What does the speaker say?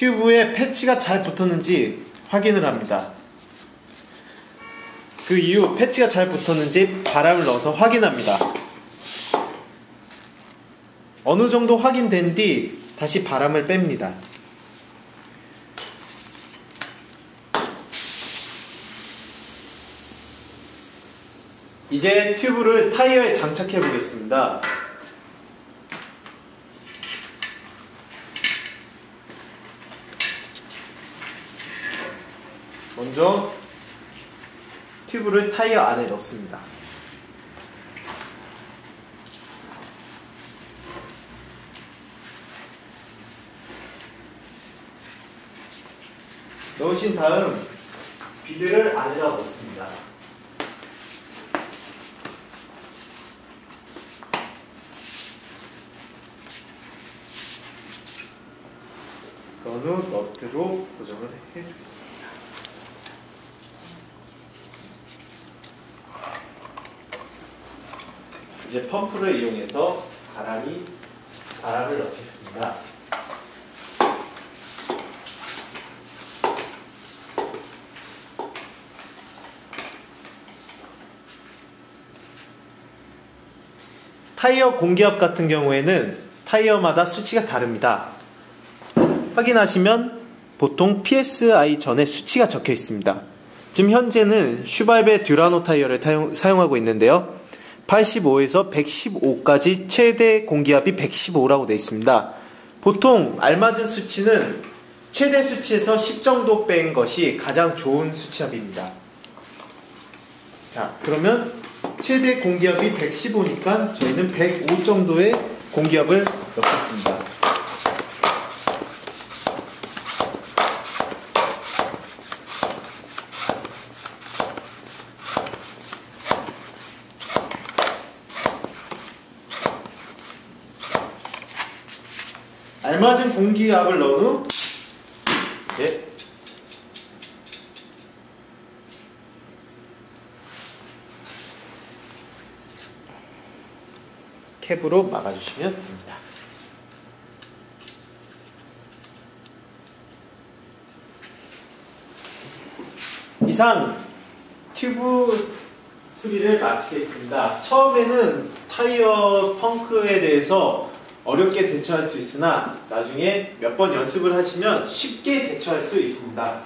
튜브에 패치가 잘 붙었는지 확인을 합니다. 그 이후 패치가 잘 붙었는지 바람을 넣어서 확인합니다. 어느 정도 확인된 뒤 다시 바람을 뺍니다. 이제 튜브를 타이어에 장착해 보겠습니다. 먼저 튜브를 타이어 안에 넣습니다. 넣으신 다음 비드를 안에다 넣습니다. 그런 후 너트로 고정을 해주겠습니다. 이제 펌프를 이용해서 바람이 바람을 넣겠습니다. 타이어 공기압 같은 경우에는 타이어마다 수치가 다릅니다. 확인하시면 보통 PSI 전에 수치가 적혀 있습니다. 지금 현재는 슈발베 듀라노 타이어를 사용하고 있는데요. 85에서 115까지 최대 공기압이 115라고 되어 있습니다. 보통 알맞은 수치는 최대 수치에서 10 정도 뺀 것이 가장 좋은 수치압입니다. 자, 그러면 최대 공기압이 115니까 저희는 105 정도의 공기압을 넣겠습니다. 알맞은 공기압을 넣은 후 예. 캡으로 막아주시면 됩니다. 이상 튜브 수리를 마치겠습니다. 처음에는 타이어 펑크에 대해서 어렵게 대처할 수 있으나 나중에 몇 번 연습을 하시면 쉽게 대처할 수 있습니다.